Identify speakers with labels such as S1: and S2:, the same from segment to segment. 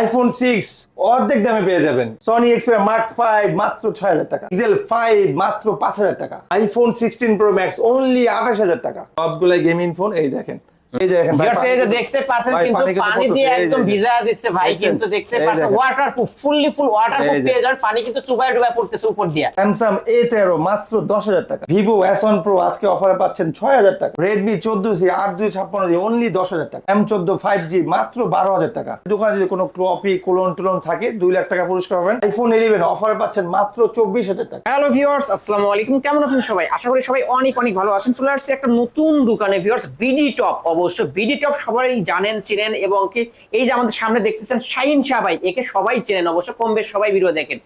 S1: IPhone six অর্ধেক দামে পেয়ে যাবেন। সনি এক্সপেরিয়া মার্ক ফাইভ মাত্র ছয় হাজার টাকা। ডিজেল ফাইভ মাত্র পাঁচ হাজার টাকা। IPhone sixteen pro max only আঠাশ হাজার টাকা। সবগুলাই গেমিং ফোন এই দেখেন। এই যে দেখেন ভাই,
S2: Viewers, এই যে
S1: পানি-
S2: দেখতে পাচ্ছেন কিন্তু
S1: পানি
S2: দিয়ে একদম ভিজা দিচ্ছে ভাই কিন্তু দেখতে পাচ্ছেন ওয়াটারপ্রুফ ফুললি ফুল ওয়াটারপ্রুফ পেয়ে যান পানি কিন্তু চুবাই ডুবাই পড়তেছে উপর দিয়ে।
S1: স্যামসাং এ তেরো মাত্র দশ হাজার টাকা। আজকে অফারে পাচ্ছেন অনলি মাত্র দোকানে যদি কোনো কপি কোলন টোলন থাকে দুই লাখ টাকা পুরস্কার পাবেন। আইফোন ইলেভেন অফারে পাচ্ছেন মাত্র চব্বিশ হাজার টাকা।
S2: হ্যালো ভিউয়ার্স আসসালামু আলাইকুম। কেমন আছেন সবাই? আশা করি সবাই অনেক অনেক ভালো আছেন। চলে আসছে একটা নতুন দোকানে ভিউয়ার্স বিডি টপ অবশ্য বিডি টপ সবাই জানেন চিনেন এবং কি এই যে আমাদের সামনে দেখতেছেন শাহিন শাহ ভাই একে সবাই চেনেন অবশ্য কম বেশ সবাই ভিডিও দেখেন।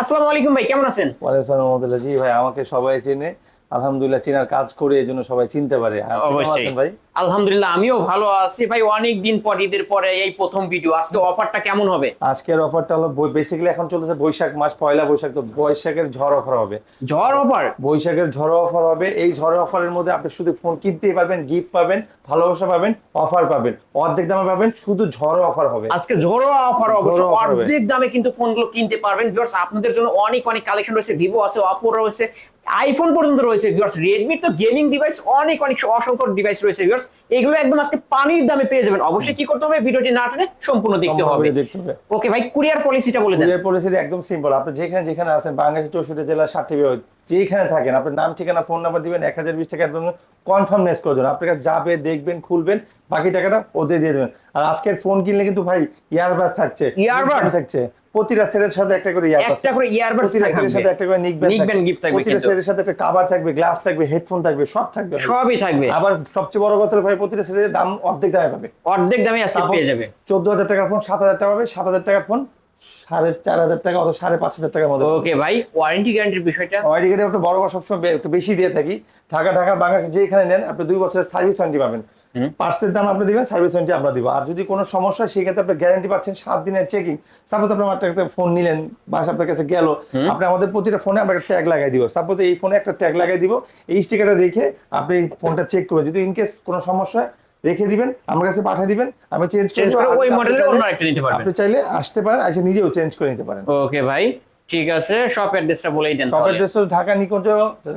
S2: আসসালামু আলাইকুম ভাই কেমন আছেন?
S1: ওয়ালাইকুম রহমতুল্লাহ। জি ভাই আমাকে সবাই চেনে। আলহামদুলিল্লাহ চিনার কাজ করে এজন্য জন্য সবাই চিনতে পারে। আর
S2: অবশ্যই।
S1: ভাই?
S2: আলহামদুলিল্লাহ আমিও ভালো আছি। ভাই অনেক দিন পর ঈদের পরে এই প্রথম ভিডিও আজকে অফারটা কেমন হবে?
S1: আজকের অফারটা হলো বেসিক্যালি এখন চলতেছে বৈশাখ মাস পয়লা বৈশাখ। তো বৈশাখের ঝড় অফার হবে।
S2: ঝড় অফার
S1: বৈশাখের ঝড় অফার হবে। এই ঝড় অফারের মধ্যে আপনি শুধু ফোন কিনতেই পারবেন গিফট পাবেন ভালোবাসা পাবেন অফার পাবেন। অর্ধেক দামে পাবেন শুধু ঝড় অফার হবে।
S2: আজকে ঝোড়ো অফার অবশ্য। অর্ধেক দামে কিন্তু ফোনগুলো কিনতে পারবেন ভিউয়ার্স আপনাদের জন্য অনেক অনেক কালেকশন রয়েছে। ভিভো আছে অপো রয়েছে আইফোন পর্যন্ত রয়েছে ভিউয়ার্স রেডমির তো গেমিং ডিভাইস অনেক অনেক অসংখ্য ডিভাইস রয়েছে ভিউয়ার্স এগুলো একদম আজকে পানির দামে পেয়ে যাবেন। অবশ্যই কি করতে হবে? ভিডিওটি না টেনে সম্পূর্ণ দেখতে হবে।
S1: দেখতে হবে।
S2: ওকে ভাই কুরিয়ার পলিসিটা বলে দেন।
S1: কুরিয়ার পলিসিটা একদম সিম্পল আপনি যেখানে যেখানে আছেন বাংলাদেশ চৌষট্টি জেলার ষাটটি বিভাগ যেখানে থাকেন আপনার নাম ঠিকানা ফোন নাম্বার দিবেন এক হাজার বিশ টাকা একদম কনফার্ম নেস করে দেবেন আপনার কাছে যাবে দেখবেন খুলবেন বাকি টাকাটা ওদের দিয়ে দেবেন। আর আজকের ফোন কিনলে কিন্তু ভাই ইয়ারবাস থাকছে
S2: Earbuds?
S1: থাকছে। প্রতিটা সেটের সাথে একটা করে ইয়ারবাস
S2: একটা করে
S1: প্রতিটা সেটের সাথে একটা করে নিক ব্যান্ড
S2: gift থাকবে
S1: প্রতিটা সেটের সাথে একটা কভার থাকবে গ্লাস থাকবে হেডফোন থাকবে সব থাকবে।
S2: সবই থাকবে।
S1: আবার সবচেয়ে বড় কথা ভাই প্রতিটা সেটের দাম অর্ধেক দামে পাবে।
S2: অর্ধেক দামে আজকে পেয়ে যাবে।
S1: চোদ্দ হাজার টাকার ফোন সাত হাজার টাকা পাবে সাত হাজার টাকার ফোন সাড়ে চার হাজার টাকা অথবা সাড়ে পাঁচ হাজার টাকার মধ্যে।
S2: ওকে ভাই ওয়ারেন্টি গ্যারান্টির বিষয়টা?
S1: ওয়ারেন্টি গেটে একটু বড় বড় সবসময় একটু বেশি দিয়ে থাকি। ঢাকা ঢাকা বাংলাদেশে যেখানে নেন আপনি দুই বছরের সার্ভিস ওয়ারেন্টি পাবেন। পার্সের দাম আপনি দিবেন সার্ভিস ওয়ারেন্টি আমরা দিব। আর যদি কোনো সমস্যা হয় সেক্ষেত্রে আপনি গ্যারান্টি পাচ্ছেন সাত দিনের চেকিং সাপোজ আপনি আমার কাছে ফোন নিলেন বাস আপনার কাছে গেল। আপনি আমাদের প্রতিটা ফোনে আমরা একটা ট্যাগ লাগাই দিব। সাপোজ এই ফোনে একটা ট্যাগ লাগাই দিব। এই স্টিকারটা রেখে আপনি ফোনটা চেক করবেন। যদি ইনকেস কোনো সমস্যা হয় রেখে দিবেন আমার কাছে পাঠিয়ে দিবেন আমি চেঞ্জ
S2: চেঞ্জ করে ওই মডেলের অন্য একটা নিতে পারবেন।
S1: আপনি চাইলে আসতে পারেন এসে নিজেও চেঞ্জ করে নিতে পারেন।
S2: ওকে ভাই ঠিক আছে শপ অ্যাড্রেসটা বলেই দেন
S1: শপ অ্যাড্রেস হলো ঢাকা নিকুঞ্জ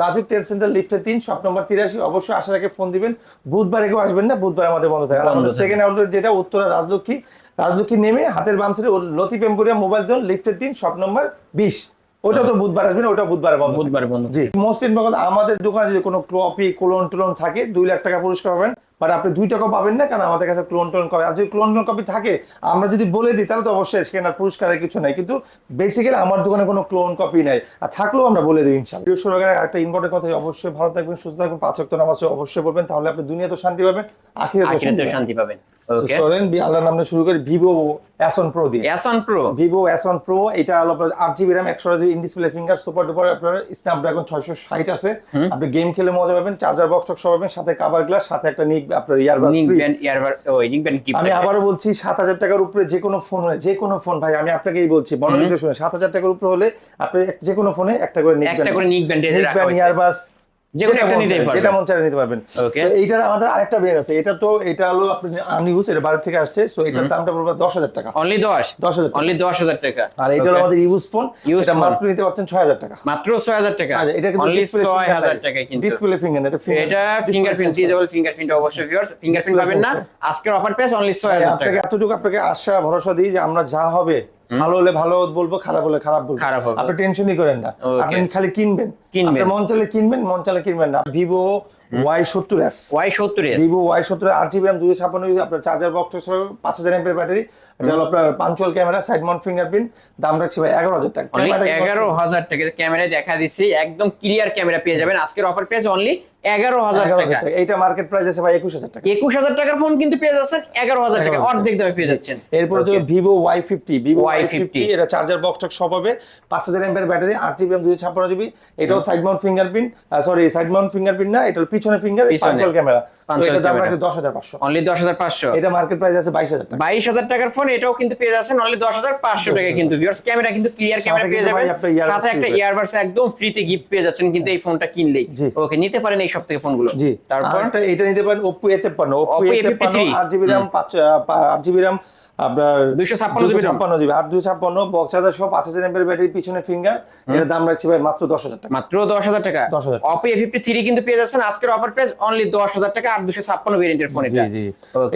S1: রাজু ট্রেড সেন্টার লিফটে তিন শপ নম্বর তিরাশি অবশ্যই আসার আগে ফোন দিবেন। বুধবারে কেউ আসবেন না বুধবার আমাদের বন্ধ থাকে। আমাদের সেকেন্ড আউটলেট যেটা উত্তরা রাজলক্ষ্মী রাজলক্ষ্মী নেমে হাতের বাম সাইডে লতিফ এম্পোরিয়াম মোবাইল জোন লিফটের তিন শপ নম্বর বিশ। ওটা তো বুধবার আসবেন ওটা বুধবার বন্ধ
S2: বুধবার বন্ধ
S1: জি। মোস্ট ইম্পর্টেন্ট আমাদের দোকানে যদি কোনো কপি ক্লোন টোলন থাকে দুই লাখ টাকা পুরস্কার পাবেন। বাট আপনি দুই টাকা পাবেন না কারণ আমাদের কাছে ক্লোন টোলন কপি আর যদি ক্লোন টোলন কপি থাকে আমরা যদি বলে দিই তাহলে তো অবশ্যই সেখানে পুরস্কারের কিছু নাই। কিন্তু বেসিক্যালি আমার দোকানে কোনো ক্লোন কপি নাই। আর থাকলেও আমরা বলে দিই ইনশাল্লাহ প্রিয় শ্রোতাগণ, একটা ইম্পর্টেন্ট কথা অবশ্যই ভালো থাকবেন সুস্থ থাকবেন পাঁচ ওয়াক্ত নামাজ অবশ্যই পড়বেন। তাহলে আপনি দুনিয়া তো শান্তি পাবেন আখিরাতেও শান্তি পাবেন। আল্লাহর নামে শুরু করি ভিভো দিয়ে। ভিভো এটা হলো আপনার in display finger super duper আপনার স্ন্যাপড্রাগন আছে। আপনি গেম খেলে মজা পাবেন চার্জার বক্স সব পাবেন সাথে কাভার গ্লাস সাথে একটা নিক আপনার ইয়ারবাস আমি আবারও বলছি সাত হাজার টাকার উপরে যে কোনো ফোন হলে যে কোনো ফোন ভাই আমি আপনাকেই বলছি মনোযোগ শুনে সাত হাজার টাকার উপরে হলে আপনি যে কোনো ফোনে একটা করে নিক
S2: একটা করে ব্যান্ড
S1: ইয়ারবাস
S2: যে কোনো একটা নিতেই পারবেন।
S1: এটা মন চাইলে নিতে পারবেন।
S2: Okay.
S1: এইটার আমাদের আরেকটা বের আছে। এটা তো এটা হলো আপনি আনইউজ এটা বাইরে থেকে আসছে সো এটার দামটা পড়বে দশ হাজার টাকা।
S2: অনলি 10
S1: দশ হাজার টাকা।
S2: অনলি 10000 টাকা।
S1: আর এটা হলো আমাদের ইউজ ফোন এটা মাত্র নিতে পারছেন ছয় হাজার টাকা।
S2: মাত্র 6000 টাকা?
S1: এটা কিন্তু
S2: অনলি 6000 টাকায় কিন্তু।
S1: ডিসপ্লে ফিঙ্গার এটা
S2: এটা ফিঙ্গারপ্রিন্ট ডিজেবল ফিঙ্গারপ্রিন্ট অবশ্যই ভিউয়ার্স ফিঙ্গারপ্রিন্ট পাবেন না। আজকের অফার প্রাইস অনলি
S1: করে।
S2: 6000 টাকা।
S1: এতটুকু আপনাকে আশা ভরসা দিই যে আমরা যা হবে ভালো হলে ভালো বলব খারাপ হলে খারাপ বলব।
S2: খারাপ হবে।
S1: আপনি টেনশনই করেন না। আপনি খালি কিনবেন।
S2: কিনবেন।
S1: মন চাইলে কিনবেন মন চাইলে কিনবেন না। ভিভো ওয়াই সত্তর এস
S2: Y70s
S1: ভিভো ওয়াই সত্তর আট জিবি র্যাম দুশো ছাপ্পান্ন আপনার চার্জার বক্স পাঁচ হাজার এমপের ব্যাটারি এটা হলো আপনার punch hole camera side mount fingerprint দাম রাখছি ভাই এগারো হাজার টাকা।
S2: এগারো হাজার টাকা। ক্যামেরায় দেখা দিচ্ছি একদম ক্লিয়ার ক্যামেরা পেয়ে যাবেন। আজকের অফার প্রাইস অনলি এগারো হাজার টাকা।
S1: এইটা মার্কেট প্রাইস আছে ভাই একুশ হাজার টাকা।
S2: একুশ হাজার টাকার ফোন কিন্তু পেয়ে যাচ্ছেন এগারো হাজার টাকা। অর্ধেক দামে পেয়ে যাচ্ছেন।
S1: এরপরে হচ্ছে Vivo Y fifty. Vivo Y fifty. এটা চার্জার বক্স সব হবে। পাঁচ হাজার এমপের ব্যাটারি আট জিবি র্যাম দুশো ছাপ্পান্ন জিবি। এটাও side mount fingerprint sorry side mount fingerprint না এটা পিছনে ফিঙ্গার
S2: পিছনে।
S1: পাঞ্চুয়াল ক্যামেরা এটা দাম
S2: camera।
S1: রাখে দশ হাজার পাঁচশো।
S2: অনলি দশ হাজার পাঁচশো।
S1: এটা মার্কেট প্রাইস আছে বাইশ হাজার টাকা।
S2: বাইশ হাজার টাকার ফোন এটাও কিন্তু পেয়ে যাচ্ছেন অনলি দশ হাজার পাঁচশো টাকা কিন্তু। ভিউয়ার্স ক্যামেরা কিন্তু ক্লিয়ার ক্যামেরা পেয়ে যাবেন। সাথে একটা ইয়ারবাডস একদম ফ্রিতে গিফট পেয়ে যাচ্ছেন কিন্তু এই ফোনটা কিনলেই। ওকে নিতে পারেন এই সব থেকে ফোনগুলো
S1: জি।
S2: তারপর?
S1: তারপর এটা নিতে পারেন
S2: Oppo
S1: তেপ্পান্ন
S2: A53
S1: আট জিবি র্যাম পাঁচ আট জিবি র্যাম আপনার
S2: 256 জিবি
S1: ছাপ্পান্ন জিবি আর দুই ছাপ্পান্ন বক্স হাজার পাঁচ হাজার এমপের ব্যাটারি পিছনে ফিঙ্গার এর দাম রাখছি ভাই মাত্র দশ হাজার টাকা।
S2: মাত্র দশ হাজার টাকা।
S1: 10,000 টাকা।
S2: অপো এ ফিফটি থ্রি কিন্তু পেয়ে যাচ্ছেন। আজকের অফার প্রাইস অনলি দশ হাজার টাকা। দুশো ছাপ্পান্ন ভেরিয়েন্টের ফোন এটা।
S1: জি।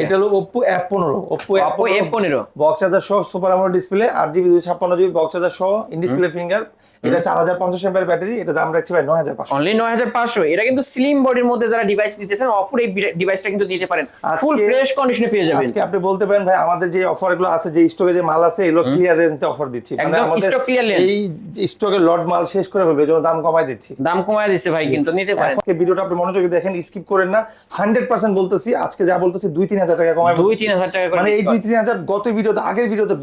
S1: এটা হলো ওপ্পো অ্যাপ পনেরো। ওপ্পো
S2: Oppo F15
S1: বক্স হাজার সহ সুপার আমোলেড ডিসপ্লে আট জিবি দুই ছাপ্পান্ন জিবি বক্স হাজার সহ ইন ডিসপ্লে ফিঙ্গার এটা চার হাজার পঞ্চাশ ব্যাটারি এটা দাম রাখছি ভাই নয় হাজার পাঁচশো।
S2: অনলি নয় হাজার পাঁচশো। এটা কিন্তু স্লিম বডির মধ্যে যারা ডিভাইস নিতেছেন অফার এই ডিভাইসটা কিন্তু দিতে পারেন। ফুল ফ্রেশ কন্ডিশনে পেয়ে যাবেন।
S1: আজকে আপনি বলতে পারেন ভাই আমাদের যে অফারগুলো আছে যে স্টকে যে মাল আছে এগুলো ক্লিয়ার রেঞ্জে অফার দিচ্ছি। মানে আমাদের। এই স্টকের লট মাল শেষ করে ফেলবে এজন্য দাম কমাই দিচ্ছি।
S2: দাম কমায় দিচ্ছে ভাই কিন্তু নিতে পারেন।
S1: ভিডিওটা আপনি মনোযোগে দেখেন স্কিপ করেন না। হান্ড্রেড পার্সেন্ট বলতেছি আজকে যা বলতেছি দুই তিন হাজার টাকা কমাই
S2: দুই তিন হাজার টাকা
S1: মানে এই দুই তিন হাজার গত ভিডিওতে আগের ভিডিওতে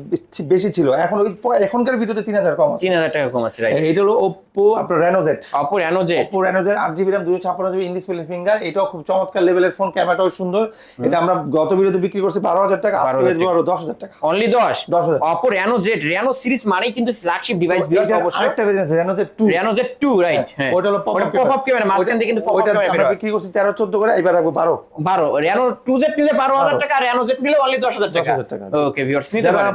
S1: বেশি- ছিল এখন ওই এখনকার ভিডিওতে তিন হাজার কম
S2: তিন হাজার টাকা কম আছে
S1: এটা হলো ওপ্পো আপনার Reno Z
S2: Oppo Reno Z
S1: Reno Z আট জিবি র্যাম দুশো ছাপ্পান্ন জিবি ইনডিসপ্লে ফিঙ্গার এটাও খুব চমৎকার লেভেলের ফোন ক্যামেরাটাও সুন্দর। এটা আমরা গত ভিডিওতে বিক্রি করছি বারো হাজার টাকা আজকে বেচবো আরও দশ হাজার টাকা।
S2: অনলি দশ?
S1: 10,000
S2: Oppo Reno Z Reno series মানেই কিন্তু ফ্ল্যাগশিপ ডিভাইস
S1: এটার
S2: অবশ্যই
S1: আরেকটা variant Reno Z two
S2: Reno Z two right
S1: ওটা হলো
S2: পপ আপ ক্যামেরা মাঝখান থেকে কিন্তু পপ আপ ক্যামেরা।
S1: বিক্রি করছি তেরো চোদ্দ করে এবার রাখব বারো।
S2: বারো। রেনো টু জেড নিলে বারো হাজার টাকা রেনো জেড নিলে অনলি দশ হাজার টাকা।
S1: 10,000 টাকা।
S2: ওকে ভিউয়ার্স নিতে পারেন।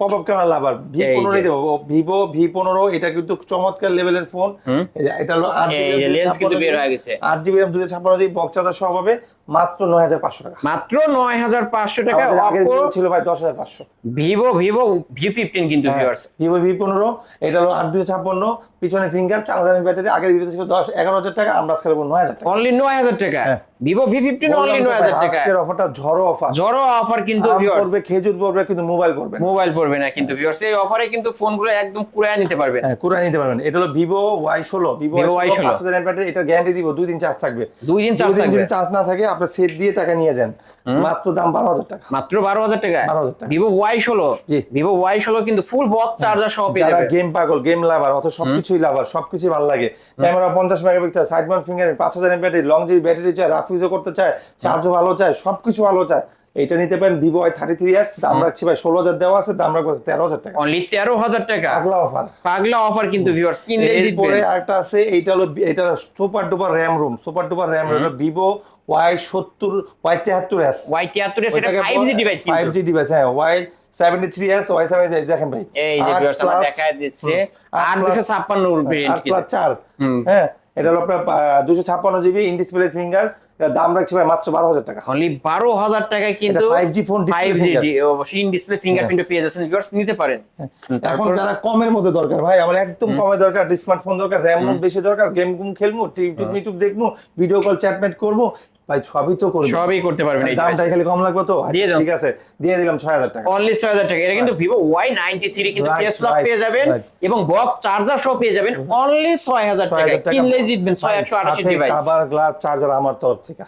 S1: Pop up camera lover V পনেরো। দেবো। ভিভো ভি পনেরো এটা কিন্তু চমৎকার লেভেলের ফোন এটা হলো আট
S2: জিবি লেন্স কিন্তু বের হয়ে গেছে।
S1: আট জিবি র্যাম দুশো ছাপ্পান্ন জিবি বক্স চার্জার সহ হবে। মাত্র নয় হাজার পাঁচশো টাকা।
S2: মাত্র নয় হাজার পাঁচশো টাকা।
S1: ছিল ভাই দশ হাজার পাঁচশো।
S2: ভিভো ভিভো ভি ফিফটিন কিন্তু
S1: ভিভো ভি পনেরো এটা হলো আট দুশো ছাপ্পান্ন পিছনে ফিঙ্গার চার হাজার ব্যাটারি আগের ছিল দশ এগারো হাজার টাকা আমরা আজকে নয় হাজার টাকা।
S2: অনলি নয় হাজার টাকা।
S1: হ্যাঁ।
S2: ভিভো ভি ফিফটিন অনলি নয় হাজার টাকা।
S1: আজকের অফারটা ঝড়ো অফার
S2: জড়ো অফার কিন্তু
S1: পড়বে খেজুর পড়বে কিন্তু মোবাইল পড়বে
S2: মোবাইল পড়বে না কিন্তু ভিউয়ার্স এই অফারে কিন্তু ফোনগুলো একদম কুড়ায় নিতে পারবেন
S1: হ্যাঁ কুড়াই নিতে পারবেন। এটা হলো ভিভো ওয়াই ষোলো। ভিভো ওয়াই
S2: Y16
S1: ষোলো পাঁচ হাজার ব্যাটারি এটা গ্যারান্টি দিব দুই দিন চার্জ থাকবে।
S2: দুই দিন চার্জ থাকবে।
S1: চার্জ না থাকে আপনার সেট দিয়ে টাকা নিয়ে যান। মাত্র দাম বারো হাজার টাকা।
S2: মাত্র বারো হাজার টাকা?
S1: 12,000 টাকা।
S2: ভিভো ওয়াই ষোলো?
S1: জি।
S2: ভিভো ওয়াই ষোলো কিন্তু ফুল বক্স চার্জার সহ পেয়ে যাবে।
S1: গেম পাগল গেম লাভার অত সবকিছুই লাভার সবকিছুই ভালো লাগে। ক্যামেরা পঞ্চাশ মেগাপিক্সেল সাইড মাউন্ট ফিঙ্গার পাঁচ হাজার ব্যাটারি লং জিবি ব্যাটারি চায় রাফ ইউজও করতে চায় চার্জও ভালো চায় সবকিছু ভালো চায়। এটা নিতে পারেন Vivo Y thirty three S দাম রাখছি ভাই ষোলো হাজার দেওয়া আছে দাম রাখব তেরো হাজার টাকা।
S2: অনলি তেরো হাজার টাকা?
S1: পাগলা অফার
S2: পাগলা অফার কিন্তু ভিউয়ার্স কিনলেই
S1: এরপরে আরেকটা আছে এইটা হলো এটা super duper RAM ROM super duper RAM ROM Vivo Y সত্তর ওয়াই তেহাত্তর এস
S2: ওয়াই তিয়াত্তর সেটা five G device
S1: five G device হ্যাঁ Y seventy three S Y seventy দেখেন ভাই।
S2: এই যে
S1: আট
S2: ভিউয়ার্স আমরা
S1: plus-
S2: দিচ্ছে। আট দুশো ছাপ্পান্ন ভেরিয়েন্ট
S1: প্লাস চার। হ্যাঁ এটা হলো আপনার দুশো ছাপ্পান্ন জিবি ইন ডিসপ্লে ফিঙ্গার দাম রাখছি ভাই মাত্র বারো হাজার টাকা।
S2: অনলি বারো হাজার টাকায় কিন্তু
S1: five G phone
S2: five G in display fingerprint পেয়ে যাচ্ছেন ভিউয়ার্স নিতে পারেন।
S1: এখন যারা কমের মধ্যে দরকার ভাই আমার একদম কমে দরকার স্মার্টফোন দরকার র্যাম বেশি দরকার গেম গুম খেলব ইউটিউব ইউটিউব দেখব ভিডিও কল চ্যাটমেট করব ভাই সবই তো করব
S2: সবই করতে পারবেন এই
S1: দামটা খালি কম লাগবে তো
S2: দিয়ে
S1: ঠিক আছে দিয়ে দিলাম ছয় হাজার টাকা
S2: অনলি ছয় হাজার টাকা এটা কিন্তু ভিভো ওয়াই নাইনটি থ্রি কিন্তু কেস লক পেয়ে যাবেন এবং বক্স চার্জার সহ পেয়ে যাবেন অনলি ছয় হাজার
S1: ছয়
S2: টাকা কিনলে জিতবেন ডিভাইস
S1: গ্লাস চার্জার আমার তরফ থেকে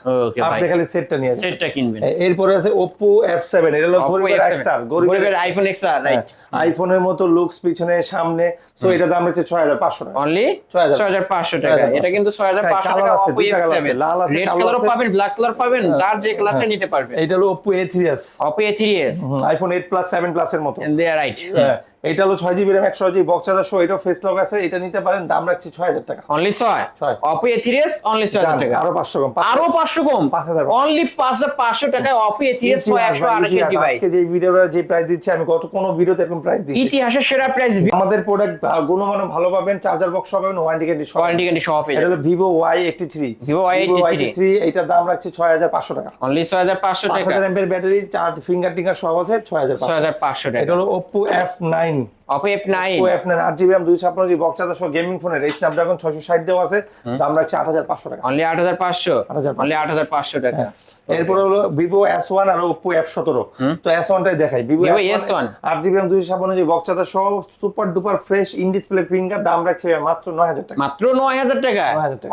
S1: আপনি খালি সেটটা নিয়ে।
S2: সেটটা কিনবেন
S1: এরপরে আছে Oppo F7 এটা হলো গরিবের XR
S2: গরিবের আইফোন এক্সআর রাইট
S1: আইফোনের মতো লুকস পিছনে সামনে সো এটা দাম হচ্ছে 6500 টাকা
S2: অনলি
S1: 6,500
S2: ছয় হাজার পাঁচশো টাকা
S1: 6,500
S2: এটা কিন্তু ছয় হাজার পাঁচশো
S1: হ্যাঁ,
S2: টাকা সেভেন
S1: আছে, লাল আছে, কালো
S2: পাবেন ব্ল্যাক কালার পাবেন যার যে ক্লাসে নিতে পারবেন
S1: এটা হলো Oppo A3s
S2: Oppo A three S
S1: iPhone 8 plus 7 plus এর মতো।
S2: দে রাইট
S1: হ্যাঁ, এটা হলো 6 GB RAM 100 GB box charger সহ এটা ফেস লক আছে এটা নিতে পারেন দাম রাখছি 6000 টাকা।
S2: অনলি ছয়?
S1: ছয়।
S2: Oppo A three S only ছয় হাজার টাকা।
S1: আরও 500 কম
S2: আরও পাঁচশো কম?
S1: 5,000
S2: অনলি পাঁচ হাজার পাঁচশো টাকায় অপো এ থ্রি এস ছয় একশো আঠাশি ডিভাইস
S1: আজকে যে ভিডিওটা যে প্রাইস দিচ্ছি আমি গত কোনো ভিডিওতে এরকম প্রাইস দিচ্ছি
S2: ইতিহাসের সেরা প্রাইস
S1: আমাদের প্রোডাক্ট গুণমান ভালো পাবেন চার্জার বক্স পাবেন ওয়ারেন্টি গ্যারান্টি সহ
S2: ওয়ারেন্টি গ্যারান্টি সহ পেয়ে
S1: এটা হলো Vivo Y eighty three
S2: Vivo Y83
S1: এটার দাম রাখছি ছয় হাজার পাঁচশো টাকা।
S2: অনলি ছয় হাজার পাঁচশো
S1: পাঁচ
S2: টাকা।
S1: হাজার এমপের ব্যাটারি চার্জ ফিঙ্গার টিঙ্গার সব আছে ছয় হাজার
S2: ছয় হাজার পাঁচশো টাকা।
S1: এটা হলো Oppo F nine morning.
S2: Oppo F nine.
S1: Oppo F nine আট জিবি দুই ছাপ্পান্ন জিবি বক্স চার্জার সহ গেমিং ফোনের এই স্ন্যাপড্রাগন ছয়শো ষাট দেওয়া আছে। দাম রাখছি আট হাজার পাঁচশো টাকা।
S2: অনলি আট হাজার পাঁচশো?
S1: 8,500
S2: অনলি আট হাজার পাঁচশো টাকা।
S1: এরপরে হলো ভিভো এস ওয়ান আর ওপ্পো এফ সতেরো। তো এস ওয়ানটাই দেখাই। ভিভো এস ওয়ান আট জিবি র্যাম দুই ছাপ্পান্ন জিবি বক্স চার্জার সহ super duper fresh in display finger দাম রাখছে মাত্র নয় হাজার টাকা।
S2: মাত্র নয় হাজার টাকা?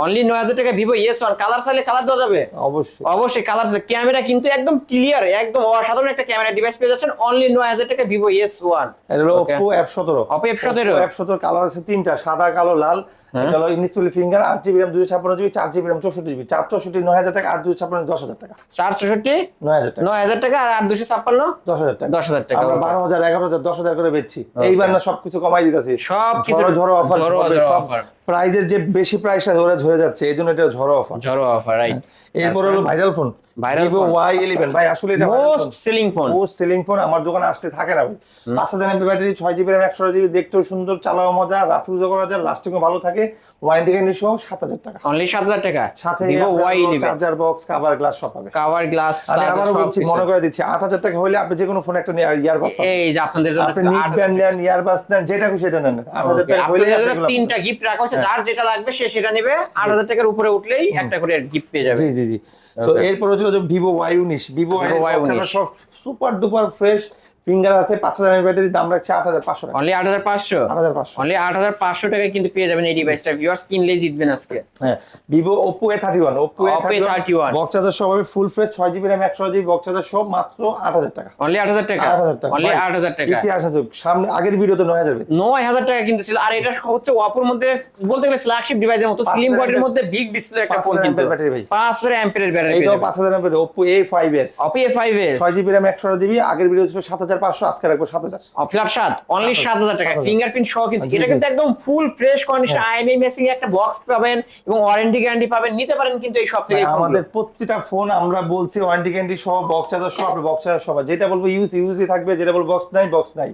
S2: অনলি নয় হাজার টাকা ভিভো এস ওয়ান। কালার চাইলে কালার দেওয়া যাবে?
S1: অবশ্যই।
S2: অবশ্যই কালার ক্যামেরা কিন্তু একদম ক্লিয়ার একদম অসাধারণ একটা ক্যামেরা ডিভাইস পেয়ে যাচ্ছেন। অনলি নয় হাজার টাকা ভিভো এস ওয়ান।
S1: হলো. ওপ্পো এফ সতেরো।
S2: Oppo F17
S1: এফ সতেরো কালার আছে তিনটা সাদা কালো লাল। এটা হলো ইনডিসপ্লে ফিঙ্গার আট জিবি র্যাম ছাপ্পান্ন জিবি চার জিবি র্যাম চৌষট্টি জিবি। চার চৌষট্টি নয় হাজার টাকা আট ছাপ্পান্ন দশ হাজার টাকা।
S2: চার চৌষট্টি
S1: নয় হাজার টাকা।
S2: নয় হাজার টাকা আর আট দুশো ছাপ্পান্ন?
S1: দশ হাজার টাকা।
S2: দশ হাজার টাকা
S1: আমরা বারো হাজার এগারো হাজার দশ হাজার করে বেচছি। এইবার না সবকিছু কমাই দিতেছি।
S2: সব কিছু
S1: ঝড়ো অফার। প্রাইজের যে বেশি প্রাইসটা ঝরে যাচ্ছে এই জন্য এটা ঝড়ো অফার
S2: ঝড়ো অফার রাইট
S1: এরপর হলো viral phone Vivo Y eleven ভাই আসলে এটা
S2: most selling phone
S1: post selling phone আমার দোকানে আসতে থাকে না ভাই। পাঁচ হাজার এমপি ব্যাটারি ছয় জিবি র্যাম একশো জিবি দেখতেও সুন্দর চালাও মজা রাফ ইউজও করা যায় লাস্টিংও ভালো থাকে। ওয়ারেন্টি গ্যারান্টি সহ সাত হাজার টাকা।
S2: অনলি সাত হাজার টাকা?
S1: সাথে
S2: Vivo Y eleven
S1: charger box cover glass সব পাবে।
S2: কাভার গ্লাস
S1: আমি আবারও বলছি মনে করে দিচ্ছি আট হাজার টাকা হলে আপনি যে কোনো ফোন একটা ইয়ারবাস পাবেন।
S2: এই যে আপনাদের জন্য
S1: আপনি নিক ব্যান্ড নেন ইয়ারবাস নেন যেটা খুশি সেটা নেন। আট হাজার
S2: Okay,
S1: টাকা হলে আপনি
S2: তিনটা গিফট রাখা হচ্ছে যার যেটা লাগবে সে সেটা নেবে। আট হাজার টাকার উপরে উঠলেই একটা করে গিফট পেয়ে যাবে।
S1: জি জি জি। তো এরপর হচ্ছিল যে ভিভো ওয়াই উনিশ। ভিভো ওয়াই
S2: Y19
S1: সব সুপার ডুপার ফ্রেশ ফিঙ্গার আছে পাঁচ হাজার ব্যাটারি দাম রাখছে আট হাজার পাঁচশো টাকা।
S2: অনলি আট হাজার পাঁচশো?
S1: আট হাজার পাঁচশো।
S2: অনলি আট হাজার পাঁচশো টাকায় কিন্তু পেয়ে যাবেন এই ডিভাইসটা ভিউয়ার্স কিনলেই জিতবেন আজকে।
S1: হ্যাঁ Vivo Oppo A thirty one Oppo A
S2: Oppo
S1: thirty
S2: A31
S1: box charger সব হবে ফুল ফ্রেশ ছয় জিবি র্যাম একশো জিবি বক্স চার্জার সব মাত্র আট হাজার টাকা।
S2: অনলি আট হাজার টাকা?
S1: আট হাজার টাকা।
S2: অনলি আট হাজার টাকা?
S1: ইতিহাস আছে। সামনে আগের ভিডিওতে নয় হাজার
S2: নয় হাজার টাকা কিন্তু ছিল। আর এটা হচ্ছে অপর মধ্যে বলতে গেলে ফ্ল্যাগশিপ ডিভাইসের মতো। স্লিম বডির মধ্যে বিগ ডিসপ্লে একটা ফোন কিন্তু।
S1: battery ভাই।
S2: পাঁচ হাজার অ্যাম্পিয়ারের ব্যাটারি
S1: এইটাও পাঁচ হাজার MP Oppo A five S
S2: Oppo A five S
S1: ছয় জিবি র্যাম একশো জিবি আগের ভিডিও ছিল সাত হাজার পাঁচশো আজকে রাখব সাত হাজার
S2: ফ্ল্যাপ সাত অনলি সাত হাজার টাকা। ফিঙ্গারপ্রিন্ট সহ কিন্তু এটা কিন্তু একদম ফুল ফ্রেশ কন্ডিশন মেসিং একটা বক্স পাবেন এবং ওয়ারেন্টি গ্যারান্টি পাবেন নিতে পারেন কিন্তু এই সব থেকে
S1: আমাদের প্রত্যেকটা ফোন আমরা বলছি ওয়ারেন্টি গ্যারান্টি সহ বক্স চার্জার সহ আপনার বক্স চার্জার সহ। যেটা বলব ইউজ ইউজই থাকবে যেটা বলব বক্স নাই বক্স নাই।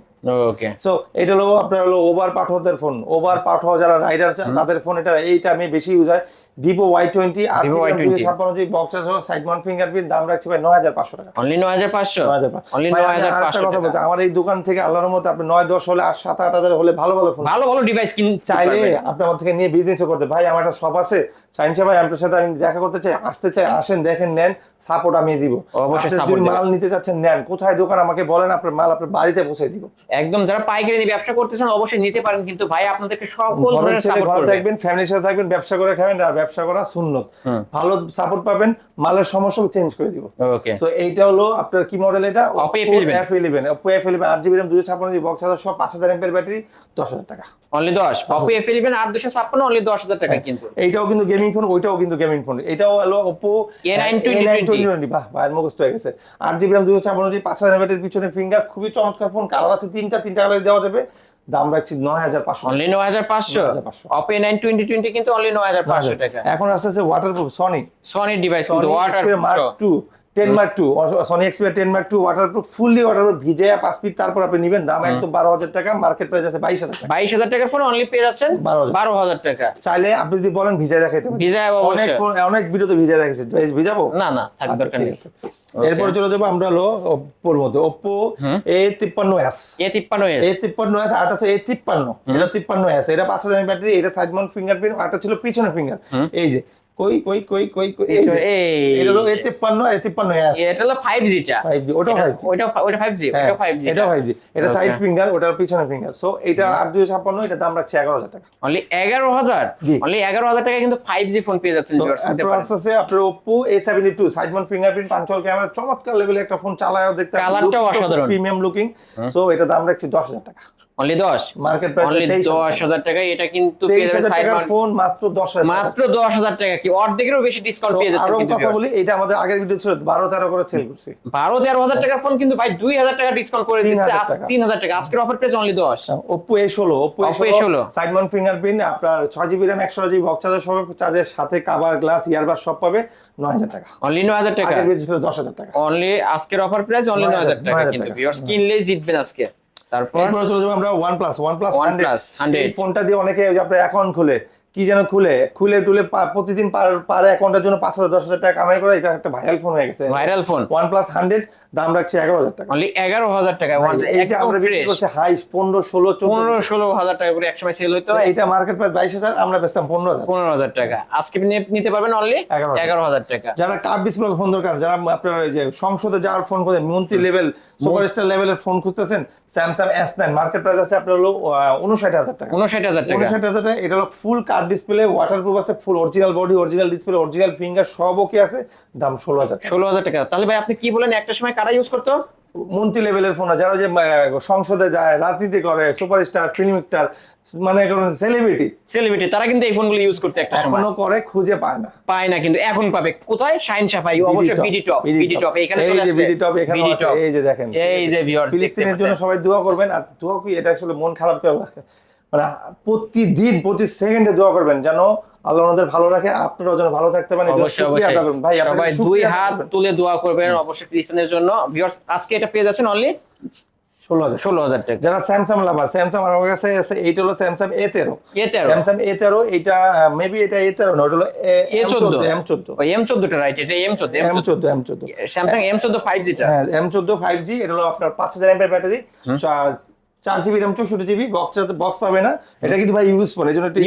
S2: ওকে
S1: সো এটা হলো আপনার হলো ওভার পাঠোদের ফোন ওভার পাঠো যারা রাইডার তাদের ফোন এটা এইটা আমি বেশি ইউজ হয়। ভিভো ওয়াই টোয়েন্টি আর
S2: Vivo Y20
S1: ছাপ্পান্ন GB box side mount fingerprint দাম রাখছি ভাই নয় হাজার পাঁচশো টাকা।
S2: অনলি নয় হাজার পাঁচশো?
S1: নয় হাজার।
S2: অনলি নয় হাজার পাঁচশো
S1: কথা বলছি আমার এই দোকান থেকে আল্লাহর মতো আপনি নয় দশ হলে আর সাত আট হাজার হলে ভালো ভালো ফোন
S2: ভালো ভালো ডিভাইস কিনতে
S1: চাইলে আপনি আমার থেকে নিয়ে বিজনেসও করতে ভাই আমার একটা শপ আছে সাইন্সে ভাই আপনার সাথে আমি দেখা করতে চাই আসতে চাই আসেন দেখেন নেন সাপোর্ট আমি দিব।
S2: অবশ্যই দেব।
S1: মাল নিতে চাচ্ছেন নেন। কোথায় দোকান আমাকে বলেন আপনার মাল আপনার বাড়িতে পৌঁছে দিব।
S2: একদম যারা পাইকারি নিয়ে ব্যবসা করতেছেন অবশ্যই নিতে পারেন কিন্তু ভাই আপনাদেরকে সকল ধরনের সাপোর্ট
S1: ঘরে
S2: করবে।
S1: থাকবেন ফ্যামিলির সাথে থাকবেন ব্যবসা করে খাবেন আর ব্যবসা করা সুন্নত। ভালো সাপোর্ট পাবেন মালের সমস্যা চেঞ্জ করে দিব।
S2: ওকে
S1: তো এইটা হলো আপনার কি মডেল এটা?
S2: Oppo F11
S1: F eleven Oppo F eleven আট জিবি র্যাম দুশো ছাপ্পান্ন জিবি বক্স হাজার সব পাঁচ হাজার এমপের ব্যাটারি দশ হাজার টাকা।
S2: অনলি দশ? অপো এফ ইলেভেন আট দুশো ছাপ্পান্ন অনলি দশ হাজার টাকা কিন্তু।
S1: এইটাও কিন্তু গেমিং ফোন ওইটাও কিন্তু গেমিং ফোন এটাও হলো ওপো
S2: A9 2020
S1: বাহ ভাইয়ের মুখস্থ হয়ে গেছে। আট জিবি র্যাম দুশো ছাপ্পান্ন জিবি পাঁচ হাজার ব্যাটারির পিছনে ফিঙ্গার খুবই চমৎকার ফোন কালার আছে তিনটা তিনটা কালার দেওয়া যাবে। দাম রাখছি নয় হাজার পাঁচশো
S2: অনলি নয় হাজার পাঁচশো? অপে নাইন টোয়েন্টি টোয়েন্টি কিন্তু অনলি নয় হাজার পাঁচশো টাকা।
S1: এখন আসতেছে আসতে ওয়াটারপ্রুফ সনি
S2: সনি ডিভাইস কিন্তু water
S1: mark two ten mark two Sony Xperia ten mark two waterproof fully waterproof ভিজে পাঁচ ফিট তারপর আপনি নেবেন দাম একদম বারো হাজার টাকা মার্কেট প্রাইস আছে বাইশ হাজার
S2: বাইশ হাজার টাকার ফোন অনলি পেয়ে যাচ্ছেন? বারো হাজার। টাকা।
S1: চাইলে আপনি যদি বলেন ভিজে দেখাইতে
S2: ভিজা
S1: অনেক ফোন অনেক ভিডিওতে ভিজে দেখেছি ভিজাবো?
S2: না না থাক
S1: আচ্ছা,
S2: দরকার নেই।
S1: এরপর চলে যাব আমরা হলো ওপ্পোর মধ্যে। ওপ্পো এ তিপ্পান্ন এস
S2: এ তিপ্পান্ন এস
S1: এ তিপ্পান্ন এস আট আছে এ তিপ্পান্ন। এটা তিপ্পান্ন এস এটা পাঁচ হাজার ব্যাটারি এটা সাইড মাউন্ট ফিঙ্গারপ্রিন্ট আরটা ছিল পিছনে ফিঙ্গার এই যে কই কই কই কই কই? এই এটা হলো
S2: এটা হলো
S1: সাইড ফিঙ্গার ওটার পিছনে ফিঙ্গার সো এটা আট দুশো ছাপ্পান্ন এটা দাম রাখছে এগারো হাজার টাকা।
S2: অনলি এগারো হাজার?
S1: জি।
S2: অনলি এগারো হাজার টাকা কিন্তু ফাইভ জি ফোন পেয়ে যাচ্ছেন
S1: আপনার Oppo A seventy two side mount fingerprint punch hole camera চমৎকার লেভেলের একটা ফোন চালায়ও দেখতে
S2: Colourটাও অসাধারণ।
S1: প্রিমিয়াম লুকিং সো এটা দাম রাখছি দশ হাজার টাকা।
S2: অনলি দশ?
S1: মার্কেট প্রাইস
S2: অনলি দশ হাজার টাকা এটা কিন্তু পেয়ে
S1: তেইশ
S2: যাবে সাইড
S1: ফোন মাত্র দশ হাজার। টাকা।
S2: মাত্র দশ হাজার টাকা কি? অর্ধেকেরও বেশি ডিসকাউন্ট পেয়ে যাচ্ছেন
S1: আরও
S2: কিন্তু
S1: কথা বলি এটা আমাদের আগের ভিডিও ছিল বারো তেরো করে সেল করছি।
S2: বারো তেরো হাজার টাকার ফোন কিন্তু ভাই দুই হাজার টাকা ডিসকাউন্ট করে দিচ্ছে
S1: টাকা।
S2: তিন হাজার টাকা। আজকের অফার প্রাইস অনলি দশ।
S1: ওপ্পো এ ষোলো ওপ্পো
S2: Oppo A16
S1: ষোলো সাইড মাউন্ট ফিঙ্গারপ্রিন্ট আপনার ছয় জিবি র্যাম একশো জিবি বক্স চার্জার সব চার্জের সাথে কাভার গ্লাস ইয়ারবাস সব পাবে নয় হাজার টাকা।
S2: অনলি নয় হাজার টাকা।
S1: আগের ভিডিও ছিল দশ হাজার টাকা।
S2: অনলি আজকের অফার প্রাইস অনলি নয় হাজার টাকা
S1: 9,000
S2: কিন্তু ভিউয়ার্স কিনলেই জিতবেন আজকে। তারপর
S1: চলে যাব আমরা one plus one plus
S2: one plus
S1: এই ফোনটা দিয়ে অনেকে আপনার অ্যাকাউন্ট খুলে কি যেন খুলে খুলে টুলে প্রতিদিন পার পার অ্যাকাউন্টের জন্য পাঁচ হাজার দশ হাজার টাকা কামাই করে এটা একটা ভাইরাল ফোন হয়ে গেছে।
S2: Viral phone
S1: one plus hundred দাম রাখছে এগারো হাজার টাকা।
S2: অনলি এগারো হাজার টাকা
S1: এইটা আমরা বিক্রি করছি হাই পনেরো ষোলো
S2: পনেরো ষোলো হাজার টাকা করে একসময় সেল হইতো।
S1: তো এইটা মার্কেট প্রাইস বাইশ হাজার আমরা বেচতাম পনেরো হাজার।
S2: পনেরো হাজার টাকা। আজকে নিতে পারবেন অনলি
S1: 11,000
S2: এগারো হাজার টাকা।
S1: যারা কাপ ডিসপ্লে ফোন দরকার যারা আপনার যে সংসদে যাওয়ার ফোন খুঁজেন মন্ত্রী লেভেল সুপারস্টার লেভেলের ফোন খুঁজতেছেন Samsung S nine market price আছে আপনার হলো উনষাট হাজার টাকা।
S2: উনষাট হাজার টাকা।
S1: উনষাট হাজার টাকা এটা হলো ফুল কার্ড ডিসপ্লে ওয়াটারপ্রুফ আছে full original body original display original finger সব ওকে আছে। দাম ষোলো হাজার
S2: ষোলো হাজার টাকা। তাহলে ভাই আপনি কি বলেন একটা সময় কারা ইউজ করতো?
S1: মন্ত্রী লেভেলের ফোন যারা যে সংসদে যায় রাজনীতি করে সুপারস্টার ফিল্ম স্টার মানে সেলিব্রিটি
S2: সেলিব্রিটি তারা কিন্তু এই ফোনগুলো ইউজ করতে একটা সময়।
S1: এখনও করে খুঁজে পায় না।
S2: পায় না কিন্তু এখন পাবে। কোথায়? শাইন সাফাই অবশ্যই বিডি টপ বিডি টপ এখানে চলে আসবে।
S1: বিডি টপ এখানে আছে। এই যে দেখেন।
S2: এই যে ভিউয়ার্স
S1: ফিলিস্তিনের জন্য সবাই দোয়া করবেন। আর দোয়া কি এটা আসলে মন খারাপ করে রাখে মানে প্রতিদিন প্রতি সেকেন্ডে দোয়া করবেন যেন আল্লাহ ওনাদের ভালো রাখে আপনারাও যেন ভালো থাকতে পারেন। ভাই
S2: সবাই দুই হাত তুলে দোয়া করবেন অবশ্যই ফিলিস্তিনের জন্য। আজকে এটা পেয়ে যাচ্ছেন অনলি
S1: ষোলো হাজার।
S2: ষোলো হাজার টাকা।
S1: যারা স্যামসাং লাভার স্যামসাং আমার কাছে এইটা হলো স্যামসাং এ তেরো।
S2: এ তেরো।
S1: স্যামসাং এ তেরো এইটা মেবি এটা এ তেরো না ওটা হলো
S2: এ চোদ্দ।
S1: এম চোদ্দ।
S2: ওই এম চোদ্দটা রাইট এটা এম চোদ্দ এম চোদ্দ
S1: চোদ্দ এম চোদ্দ।
S2: স্যামসাং এম চোদ্দ ফাইভ জিটা
S1: হ্যাঁ এম চোদ্দ ফাইভ জি এটা হলো আপনার পাঁচ হাজার এমপের ব্যাটারি। চার জিবি র্যাম চৌষট্টি জিবি বক্স বক্স পাবে না। এটা কিন্তু ভাই ইউজ ফোন এই জন্য একটা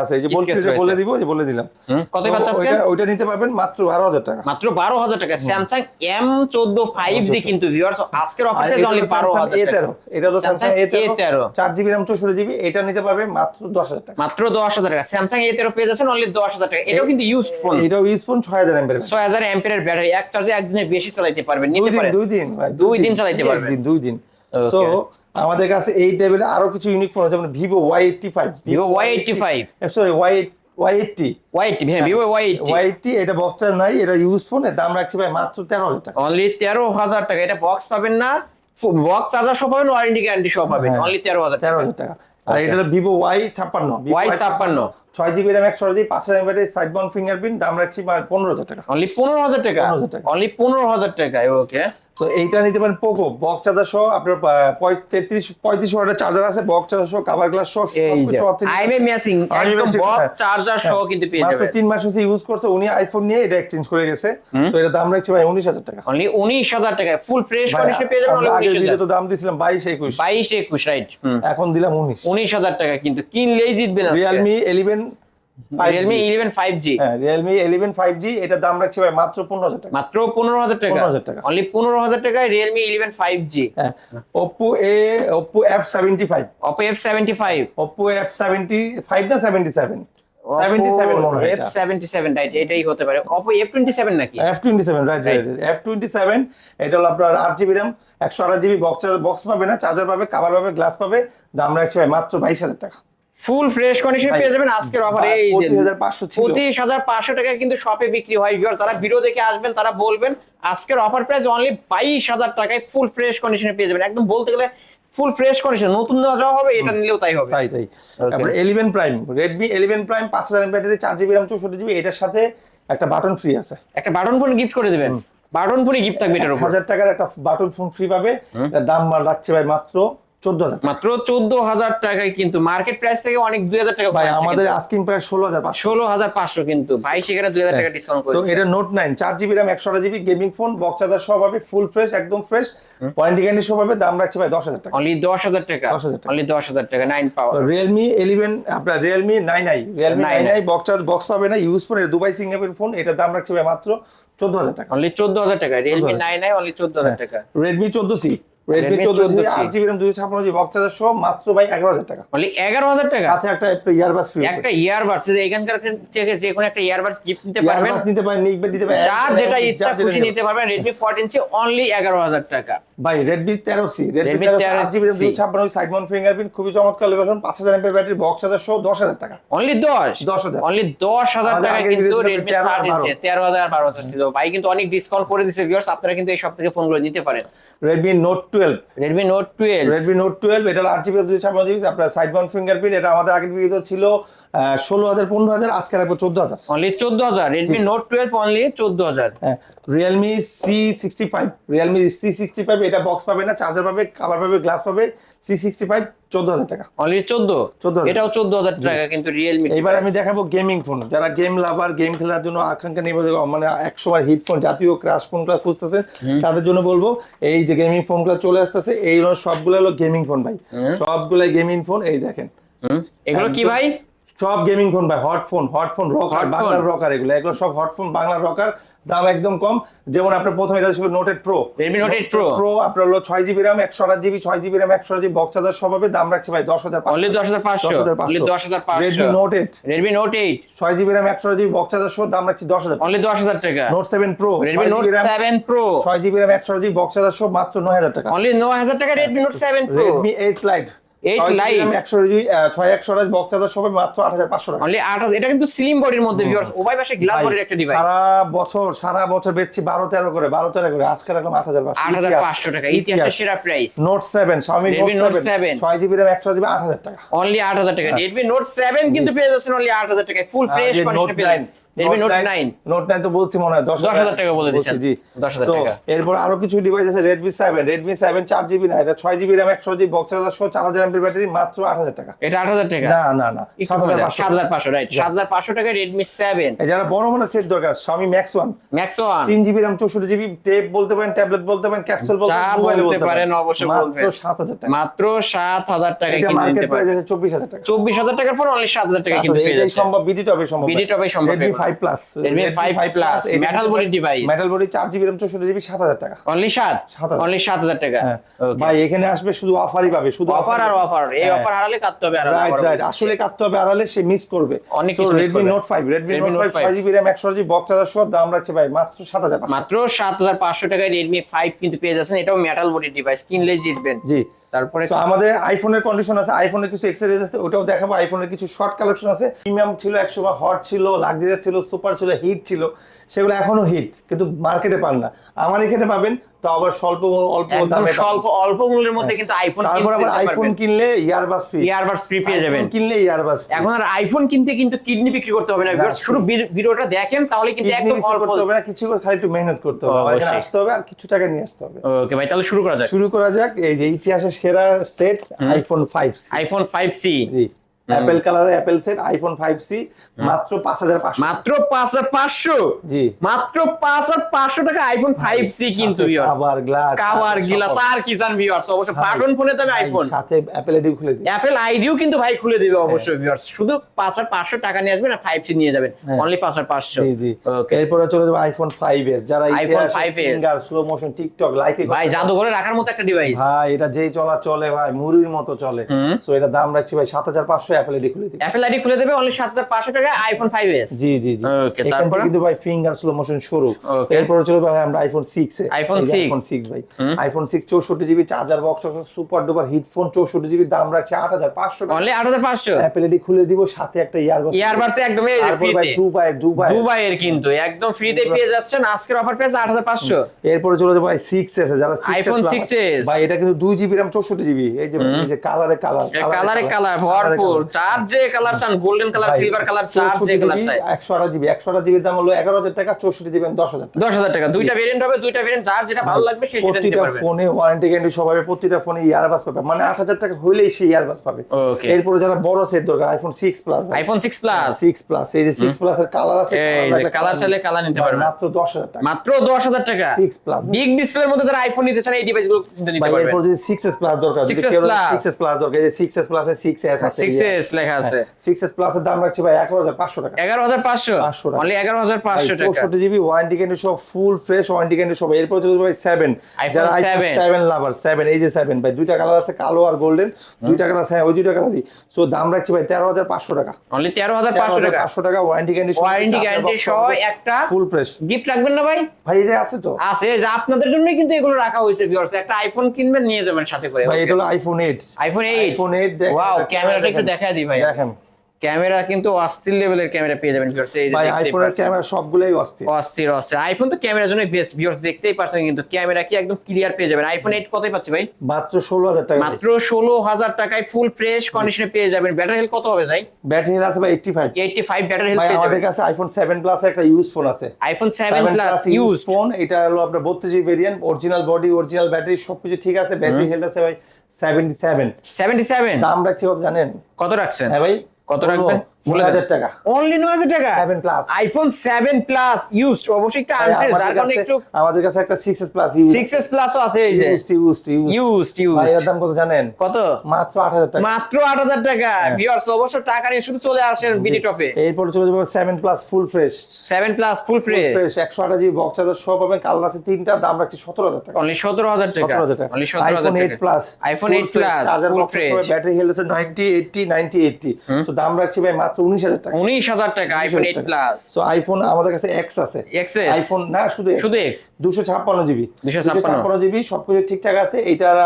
S1: আছে। যে বলছি যে বলে দিব যে বলে দিলাম।
S2: কতই
S1: তো
S2: পাচ্ছে আজকে?
S1: ওইটা- নিতে পারবেন মাত্র বারো হাজার টাকা।
S2: মাত্র বারো হাজার টাকা। স্যামসাং এম চোদ্দ ফাইভ জি কিন্তু ভিউয়ার্স আজকের অফার প্রাইস অনলি বারো
S1: Samsung
S2: হাজার টাকা।
S1: A13 এটা হলো
S2: স্যামসাং
S1: স্যামসাং
S2: এ
S1: এ তেরো
S2: তেরো।
S1: চার জিবি র্যাম চৌষট্টি জিবি এটা নিতে পারবে মাত্র দশ হাজার টাকা।
S2: মাত্র দশ হাজার টাকা। স্যামসাং এ তেরো পেয়ে যাচ্ছেন অনলি দশ হাজার টাকা। এটাও কিন্তু ইউজড ফোন
S1: এটাও ইউজ ফোন ছয় হাজার এমপের
S2: ছয় হাজার অ্যাম্পিয়ারের ব্যাটারি এক চার্জে একদিনের বেশি চালাইতে পারবেন।
S1: দুই
S2: নিতে পারেন।
S1: দুই দিন
S2: দুই দিন চালাইতে পারবেন।
S1: দুই দিন।
S2: Okay.
S1: আমাদের কাছে এই টেবিলে আরও কিছু ইউনিক ফোন আছে যেমন Vivo Y eighty five
S2: Vivo Y eighty five
S1: sorry Y Y eighty
S2: Y eighty হ্যাঁ ভিভো ওয়াই
S1: ওয়াই এইটটি এটা বক্সার নাই এটা ইউজ ফোন দাম রাখছি ভাই মাত্র তেরো হাজার টাকা।
S2: অনলি তেরো হাজার টাকা এটা বক্স পাবেন না বক্স চার্জার সহ পাবেন ওয়ারেন্টি গ্যারান্টি সহ পাবেন
S1: হ্যাঁ।
S2: অনলি তেরো হাজার
S1: তেরো হাজার টাকা। আর এটা হলো ভিভো ওয়াই ছাপ্পান্ন
S2: ওয়াই ছাপ্পান্ন।
S1: ছয় জিবি র্যাম একশো জিবি পাঁচ হাজার ব্যাটারি সাইড বাউন্ড ফিঙ্গারপ্রিন্ট দাম রাখছি পনেরো হাজার টাকা।
S2: অনলি পনেরো হাজার টাকা? অনলি পনেরো হাজার টাকা ওকে
S1: তো এইটা নিতে পারেন পোকো বক্স চার্জার সহ আপনার তেত্রিশ পঁয়ত্রিশ ওয়াটের চার্জার আছে বক্স চার্জার সহ কাভার গ্লাস সহ
S2: আইএমএ একদম
S1: matching, হ্যাঁ।
S2: চার্জার সহ
S1: হ্যাঁ।
S2: কিন্তু পেয়ে
S1: মাত্র
S2: যাবেন।
S1: তিন মাস হচ্ছে ইউজ করছে উনি আইফোন নিয়ে এটা এক্সচেঞ্জ করে গেছে। তো এটা দাম রাখছি ভাই উনিশ হাজার টাকা।
S2: অনলি উনিশ হাজার টাকায় ফুল ফ্রেশ কন্ডিশনে পেয়ে যাবেন
S1: ভিডিও তো দাম দিছিলাম বাইশ একুশ।
S2: বাইশ একুশ রাইট
S1: এখন দিলাম উনিশ।
S2: উনিশ হাজার টাকা কিন্তু কিনলেই জিতবেন
S1: Realme eleven
S2: Realme eleven five G
S1: হ্যাঁ রিয়েলমি ইলেভেন ফাইভ জি এটা দাম রাখছি ভাই মাত্র পনেরো হাজার টাকা।
S2: মাত্র পনেরো হাজার টাকা?
S1: 15,000 টাকা।
S2: অনলি পনেরো হাজার টাকায় রিয়েলমি ইলেভেন ফাইভ জি
S1: হ্যাঁ Oppo A F seventy five
S2: Oppo F seventy five
S1: F five না সেভেন
S2: এটাই হতে পারে। অপো এফ টোয়েন্টি সেভেন নাকি?
S1: F twenty seven right right F twenty seven এটা হলো আপনার আট জিবি র্যাম একশো আঠাশ জিবি বক্স বক্স পাবে না চার্জার পাবে কাভার পাবে গ্লাস পাবে দাম রাখছি ভাই মাত্র বাইশ হাজার টাকা।
S2: ফুল ফ্রেশ কন্ডিশনে পেয়ে যাবেন আজকের অফারে এই যে
S1: পঁচিশ হাজার পাঁচশো ছিল।
S2: পঁচিশ হাজার পাঁচশো টাকা কিন্তু শপে বিক্রি হয় ভিউয়ার যারা ভিডিও দেখে আসবেন তারা বলবেন আজকের অফার প্রাইস অনলি বাইশ হাজার টাকায় ফুল ফ্রেশ কন্ডিশনে পেয়ে যাবেন। একদম বলতে গেলে ফুল ফ্রেশ কন্ডিশন নতুন নেওয়া যাওয়া হবে এটা নিলেও তাই হবে।
S1: তাই তাই। তারপরে eleven prime Redmi eleven prime পাঁচ হাজার ব্যাটারি চার জিবি র্যাম চৌষট্টি জিবি এটার সাথে একটা বাটন ফ্রি আছে।
S2: একটা বাটন ফোন গিফট করে দেবেন। বাটন ফোনই গিফট থাকবে এটার উপর।
S1: হাজার টাকার একটা বাটন ফোন ফ্রি পাবে। দাম রাখছে ভাই মাত্র চোদ্দ হাজার
S2: মাত্র চোদ্দ হাজার টাকায় কিন্তু মার্কেট প্রাইস থেকে অনেক দুই হাজার টাকা
S1: ভাই আমাদের আস্কিং প্রাইস ষোলো হাজার
S2: ষোলো হাজার পাঁচশো কিন্তু। ভাই সেখানে দুই হাজার টাকা ডিসকাউন্ট করে
S1: এটা নোট নাইন চার জিবি র্যাম একশো GB gaming phone box charger সব হবে ফুল ফ্রেশ একদম ফ্রেশ ওয়ারেন্টি গ্যারান্টি সব হবে দাম রাখছে ভাই দশ হাজার টাকা।
S2: অনলি দশ হাজার টাকা?
S1: 10,000 টাকা।
S2: অনলি দশ হাজার টাকা নাইন পাওয়ার
S1: রিয়েলমি ইলেভেন আপনার Realme nine i Realme nine i box box পাবে না use phone Dubai Singapore phone এটার দাম রাখছে ভাই মাত্র চোদ্দ হাজার টাকা।
S2: অনলি চোদ্দ হাজার টাকা রিয়েলমি নাইন আই অনলি চোদ্দ হাজার টাকা।
S1: রেডমি চোদ্দ সি
S2: Redmi
S1: চোদ্দ সি
S2: 14C
S1: আট দুশো ছাপ্পান্ন জিবি বক্স চার্জার সহ মাত্র ভাই এগারো হাজার টাকা।
S2: অনলি এগারো হাজার টাকা?
S1: সাথে একটা ফ্রি
S2: একটা ইয়ারবাডস এখানকার থেকে যে কোনো একটা ইয়ারবাডস গিফট নিতে পারবেন।
S1: নিতে পারেন নিতে পারেন
S2: যার যেটা ইচ্ছা খুশি নিতে পারবেন সি অনলি এগারো হাজার টাকা।
S1: ভাই সি রেডমি
S2: Redmi
S1: তেরো
S2: 13C
S1: আট জিবি দুশো ছাপ্পান্ন সাইড মাউন্ট ফিঙ্গারপ্রিন্ট খুবই চমৎকার লেভেল পাঁচ হাজার এমপের ব্যাটারি বক্স চার্জার সহ দশ হাজার টাকা।
S2: অনলি দশ?
S1: 10,000
S2: অনলি দশ হাজার
S1: আমাদের
S2: টাকা কিন্তু রেডমি
S1: 13 আর
S2: থার্টিন
S1: 12
S2: তেরো হাজার বারো হাজার ছিল। ভাই কিন্তু অনেক ডিসকাউন্ট করে দিচ্ছে ভিউয়ার্স আপনারা কিন্তু এই সব থেকে ফোনগুলো নিতে পারেন।
S1: Redmi note twelve
S2: Redmi note twelve
S1: Redmi note twelve এটা আট জিবি দুশো ছাপ্পান্ন জিবি আপনার সাইড বন ফিঙ্গারপ্রিন্ট এটা আমাদের আগের ভিডিও ছিল। ষোলো হাজার পনেরো হাজার আজকে রাখব চোদ্দ হাজার।
S2: অনলি চোদ্দ হাজার। রেডমি নোট টুয়েলভ অনলি চোদ্দ হাজার।
S1: হ্যাঁ Realme C sixty five Realme C sixty five এটা বক্স পাবে না চার্জার পাবে কাভার পাবে গ্লাস পাবে সি সিক্সটি ফাইভ চোদ্দ হাজার টাকা।
S2: অনলি চোদ্দ?
S1: 14,000
S2: এটাও চোদ্দ হাজার টাকা কিন্তু রিয়েলমি
S1: এবার আমি দেখাবো গেমিং ফোন যারা গেম লাভার গেম খেলার জন্য আকাঙ্ক্ষা নিয়ে মানে একশো বার হিট ফোন জাতীয় ক্রাশ ফোনগুলো খুঁজতেছে তাদের জন্য বলব এই যে গেমিং ফোন ফোনগুলো চলে আসতেছে এই হলো সবগুলো হলো গেমিং ফোন ভাই। সবগুলাই গেমিং ফোন এই দেখেন।
S2: এগুলো কি ভাই?
S1: সব গেমিং ফোন ভাই hot phone hot phone rocker বাংলার রকার এগুলো। এগুলো সব হট ফোন বাংলার রকার দাম একদম কম। যেমন আপনার প্রথমে এটা ছিল noted pro
S2: Note 8 Pro।
S1: Pro আপনার হলো ছয় জিবি র্যাম একশো আট জিবি ছয় জিবি র্যাম একশো জিবি বক্স চার্জার সব হবে দাম রাখছে ভাই দশ হাজার
S2: অনলি দশ হাজার পাঁচশো। দশ হাজার
S1: রেডমি
S2: পাঁচশো।
S1: Note eight
S2: Redmi note eight
S1: ছয় জিবি র্যাম একশো জিবি বক্স চার্জার সহ দাম রাখছি দশ হাজার।
S2: অনলি দশ হাজার টাকা।
S1: Note seven pro
S2: Redmi note seven pro
S1: ছয় জিবি র্যাম একশো জিবি বক্স চার্জার সহ মাত্র নয় হাজার টাকা।
S2: অনলি নয় হাজার টাকা Redmi note seven pro
S1: Redmi eight lite
S2: Eight light।
S1: একশো ছয় একশো বক্স চার্জার সবাই মাত্র আট হাজার পাঁচশো টাকা।
S2: অনলি আট এটা কিন্তু স্লিম বডির মধ্যে ভিউয়ার্স উভয় পাশে গ্লাস বডির একটা ডিভাইস
S1: সারা বছর সারা বছর বেচছি বারো তেরো করে বারো তেরো করে আজকে রাখলাম আট হাজার
S2: আট হাজার পাঁচশো টাকা ইতিহাসের সেরা প্রাইস
S1: নোট সেভেন স্বামী নোট সেভেন ছয় জিবি র্যাম একশো জিবি আট হাজার টাকা।
S2: অনলি আট হাজার টাকা। রেডমি নোট সেভেন কিন্তু পেয়ে যাচ্ছেন অনলি আট হাজার টাকায়। ফুল ফ্রেশ কন্ডিশনে পেয়ে নোট নাইন
S1: নোট নাইন তো বলছি মনে হয়।
S2: 10,000 টাকা বলে
S1: জি।
S2: 10,000 টাকা।
S1: এরপর আরও কিছু ডিভাইস আছে রেডমি সেভেন রেডমি সেভেন চার জিবি না এটা বক্স চার্জার সহ চার হাজার ব্যাটারি মাত্র আট হাজার টাকা।
S2: এটা আট হাজার টাকা?
S1: না না না সাত হাজার পাঁচশো।
S2: সাত হাজার পাঁচশো রাইট সাত হাজার পাঁচশো টাকা রেডমি সেভেন
S1: এই যারা বড় মনে সেট দরকার তিন জিবি র্যাম চৌষট্টি জিবি টেপ বলতে পারেন ট্যাবলেট বলতে পারেন ক্যাপসুল বলতে পারেন মোবাইল
S2: বলতে পারেন, অবশ্যই
S1: মাত্র
S2: বলবেন।
S1: সাত হাজার টাকা।
S2: মাত্র সাত হাজার টাকায়
S1: এটা মার্কেট প্রাইস আছে চব্বিশ হাজার টাকা।
S2: চব্বিশ হাজার টাকার পর অনলি সাত হাজার টাকা কিন্তু পেয়ে
S1: এটাই সম্ভব বিডি টপে সম্ভব।
S2: Top এ সম্ভব
S1: রেডমি
S2: এবার।
S1: Five plus
S2: Redmi 5 Plus, metal body device।
S1: Metal body চার জিবি র্যাম চৌষট্টি জিবি সাত হাজার টাকা।
S2: অনলি সাত?
S1: 7,000
S2: অনলি সাত হাজার টাকা?
S1: হ্যাঁ। ভাই এখানে আসবে শুধু অফারই পাবে শুধু
S2: অফার আর অফার এই
S1: হ্যাঁ।
S2: অফার হারালে কাটতে হবে আর
S1: রাইট রাইট আসলে কাটতে হবে আড়ালে সে মিস করবে।
S2: অনেক।
S1: Note five Redmi
S2: Redmi
S1: note
S2: Note 5
S1: ছয় জিবি র্যাম একশো জিবি বক্স চার্জার সহ দাম রাখছে ভাই মাত্র সাত হাজার
S2: মাত্র সাত হাজার পাঁচশো টাকায় রেডমি ফাইভ কিন্তু পেয়ে যাচ্ছেন। এটাও মেটাল বডি ডিভাইস কিনলেই জিতবেন।
S1: জি।
S2: তারপরে
S1: আমাদের আইফোনের কন্ডিশন আছে আইফোনের কিছু এক্সারসাইজ আছে, ওটাও দেখাবো। আইফোনের কিছু শর্ট কালেকশন আছে। প্রিমিয়াম ছিল একসময় হট ছিল লাক্সারিয়াস ছিল সুপার ছিল হিট ছিল, সেগুলো এখনও হিট কিন্তু মার্কেটে পান না। আমার এখানে পাবেন তো আবার স্বল্প অল্প দামে
S2: স্বল্প অল্প মূল্যের মধ্যে কিন্তু আইফোন
S1: তারপর আবার আইফোন কিনলে ইয়ারবাস ফ্রি
S2: ইয়ারবাডস ফ্রি পেয়ে যাবেন।
S1: কিনলে ইয়ারবাস
S2: এখন আর আইফোন কিনতে কিন্তু কিডনি বিক্রি করতে হবে না শুধু বি- ভিডিওটা দেখেন তাহলে কিন্তু একদম অল্প
S1: করতে হবে না কিছু খালি একটু মেহনত করতে হবে। এখানে আসতে হবে আর কিছু টাকা নিয়ে আসতে হবে।
S2: ওকে ভাই তাহলে শুরু করা যাক।
S1: শুরু করা যাক এই যে ইতিহাসের সেরা set iPhone five
S2: iPhone five C
S1: G. Apple কালারের অ্যাপেল সেট আইফোন মাত্র পাঁচ হাজার পাঁচশো।
S2: মাত্র পাঁচ হাজার পাঁচশো?
S1: জি।
S2: মাত্র পাঁচ হাজার পাঁচশো টাকা আইফোন ফাইভ সি কিন্তু viewers।
S1: আবার গ্লাস
S2: কাভার গিলাস আর কি জান ভিউয়ার্স অবশ্য বাটন ফোনে তবে আইফোন
S1: সাথে অ্যাপেল আইডি খুলে দিই
S2: অ্যাপেল আইডিও কিন্তু ভাই খুলে দিবে
S1: হ্যাঁ।
S2: অবশ্যই ভিউয়ার্স শুধু পাঁচ হাজার পাঁচশো টাকা নিয়ে আসবেন আর ফাইভ সি নিয়ে যাবেন।
S1: হ্যাঁ।
S2: অনলি পাঁচ হাজার পাঁচশো।
S1: জি জি।
S2: ওকে
S1: এরপরে চলে যাবে আইফোন ফাইভ এস যারা
S2: iPhone 5s
S1: finger slow motion TikTok লাইকে
S2: ভাই জাদুঘরে রাখার মতো একটা ডিভাইস
S1: ভাই এটা যেই চলা চলে ভাই মুড়ির মতো চলে। সো এটা দাম রাখছি ভাই সাত হাজার পাঁচশো অ্যাপেল আইডি খুলে দিই
S2: অ্যাপেল আইডি খুলে দেবে অনলি সাত হাজার পাঁচশো টাকা iPhone five
S1: G G G.
S2: Okay,
S1: এখান কিন্তু ভাই ফিঙ্গার স্লো মোশন শুরু।
S2: Okay.
S1: এরপরে চলে ভাই আমরা আইফোন 6 এ।
S2: iPhone 6
S1: আইফোন 6 ভাই। IPhone 6 64 GB charger box super duper headphone 64 GB দাম রাখছে 8500 টাকা।
S2: অনলি আট হাজার পাঁচশো?
S1: অ্যাপল আইডি খুলে দিব সাথে একটা ইয়ারবাস
S2: ইয়ারবাডস একদম এই
S1: ভাই
S2: ফ্রিতে
S1: দুবাই দুবাই
S2: দুবাইয়ের কিন্তু একদম ফ্রিতে পেয়ে যাচ্ছেন আজকের অফার প্রাইস
S1: এরপরে চলে যাব ভাই 6 এস যারা 6
S2: iPhone 6s
S1: ভাই এটা কিন্তু 2 জিবি RAM 64 জিবি এই যে এই যে কালারে কালার
S2: কালারে কালার ভরপুর। চার যে কালার চান গোল্ডেন কালার সিলভার কালার চার যে কালার চাই।
S1: একশো আঠাশ জিবি একশো আঠাশ জিবির দাম হলো এগারো হাজার টাকা চৌষট্টি জিবি দশ হাজার টাকা।
S2: দশ হাজার টাকা। দুইটা ভেরিয়েন্ট হবে দুইটা ভেরিয়েন্ট যার যেটা ভালো লাগবে সেটা নিতে
S1: প্রতিটা ফোনে ওয়ারেন্টি গ্যারান্টি সব হবে প্রতিটা ফোনে ইয়ারবাস পাবে। মানে আট হাজার টাকা হইলেই সে ইয়ারবাস পাবে। এরপরে যারা বড় সেট দরকার iPhone six plus
S2: iPhone six plus
S1: six plus এই যে সিক্স প্লাস এর কালার আছে
S2: এই যে কালার চাইলে কালার নিতে পারবে।
S1: মাত্র দশ হাজার টাকা।
S2: মাত্র দশ হাজার টাকা।
S1: সিক্স প্লাস
S2: বিগ ডিসপ্লের মধ্যে যারা আইফোন নিতে চান এই ডিভাইসগুলো কিন্তু নিতে পারবে।
S1: এরপর যদি সিক্স এস প্লাস দরকার
S2: 6s Plus।
S1: সিক্স প্লাস দরকার এই যে six S plus six S আছে
S2: লেখা আছে।
S1: প্লাস এর দাম রাখছি ভাই এগারো হাজার পাঁচশো টাকা।
S2: এগারো হাজার পাঁচশো?
S1: 500 টাকা।
S2: অনলি এগারো হাজার পাঁচশো টাকা।
S1: চৌষট্টি GB warranty guarantee full fresh warranty guarantee এরপর চলে সেভেন
S2: iPhone
S1: যারা
S2: 7
S1: লাভার সেভেন এই যে সেভেন ভাই দুইটা কালার আছে কালো আর গোল্ডেন দুইটা কালার আছে হ্যাঁ, ওই দুইটা কালারই সো দাম রাখছি ভাই তেরো হাজার পাঁচশো টাকা।
S2: অনলি তেরো হাজার পাঁচশো টাকা।
S1: পাঁচশো টাকা ওয়ারেন্টি গ্যারান্টি
S2: ওয়ারেন্টি গ্যারান্টি সহ একটা
S1: ফুল ফ্রেশ
S2: গিফট রাখবেন না ভাই?
S1: ভাই এই যে আছে তো।
S2: আছে যে আপনাদের জন্যই কিন্তু এগুলো রাখা হয়েছে ভিউয়ার্স একটা আইফোন কিনবেন নিয়ে যাবেন সাথে করে।
S1: ভাই এটা হলো iPhone eight
S2: iPhone eight
S1: iPhone eight
S2: wow ক্যামেরাটা একটু দেখায় দিই ভাই।
S1: দেখেন।
S2: ক্যামেরা কিন্তু অস্থির লেভেলের ক্যামেরা পেয়ে যাবেন ভিউয়ার্স এই যে
S1: ভাই আইফোনের ক্যামেরা সবগুলোই অস্থির।
S2: অস্থির অস্থির। আইফোন তো ক্যামেরার জন্য বেস্ট ভিউয়ার্স দেখতেই পাচ্ছেন কিন্তু ক্যামেরা কি একদম ক্লিয়ার পেয়ে যাবেন। আইফোন এইট কতই পাচ্ছি ভাই?
S1: মাত্র ষোলো হাজার টাকা
S2: মাত্র ষোলো হাজার টাকায় ফুল ফ্রেশ কন্ডিশনে পেয়ে যাবেন। ব্যাটারি হেলথ কত হবে ভাই?
S1: ব্যাটারি আছে ভাই eighty five
S2: eighty five battery health
S1: ভাই আমাদের কাছে আইফোন সেভেন প্লাস একটা ইউজ ফোন আছে।
S2: IPhone seven plus use
S1: phone এটা হলো আপনার বত্রিশ GB variant original body original battery সবকিছু ঠিক আছে ব্যাটারি হেলথ আছে ভাই। সেভেন্টি সেভেন
S2: সেভেন্টি সেভেন
S1: দাম রাখছি কত জানেন?
S2: কত রাখছেন?
S1: হ্যাঁ ভাই
S2: কত রাখবেন?
S1: টাকা।
S2: অনলি টাকা?
S1: প্লাস
S2: আইফোন প্লাস ইউজড অবশ্যই একটা যার কারণে একটু
S1: আমাদের কাছে একটা প্লাস
S2: প্লাসও আছে এই যে।
S1: ইউজড ইউজড
S2: ইউজড
S1: ভাই
S2: ইউজড
S1: এর দাম কত জানেন?
S2: কত?
S1: মাত্র আট হাজার টাকা।
S2: মাত্র আট হাজার টাকা।
S1: হ্যাঁ।
S2: ভিউয়ার্স অবশ্য টাকা নিয়ে শুধু চলে আসেন বিডি টপে
S1: এরপর চলে যাব seven plus full fresh
S2: seven plus full fresh
S1: fresh একশো আঠাশ জিবি বক্স চার্জার সব পাবেন। কালার আছে তিনটা দাম রাখছি সতেরো হাজার টাকা।
S2: অনলি সতেরো হাজার টাকা। অনলি সতেরো হাজার টাকা।
S1: Plus
S2: iPhone eight plus
S1: charger box battery health আছে নাইনটি এইটটি নাইনটি এইটটি তো দাম রাখছি ভাই মাত্র মাত্র উনিশ হাজার টাকা।
S2: উনিশ হাজার টাকা iPhone eight plus
S1: so iPhone আমাদের কাছে এক্স আছে।
S2: এক্সেস
S1: আইফোন না শুধু
S2: শুধু এক্স
S1: দুশো ছাপ্পান্ন জিবি।
S2: 256
S1: ছাপ্পান্ন। জিবি সবকিছু ঠিকঠাক আছে। এটার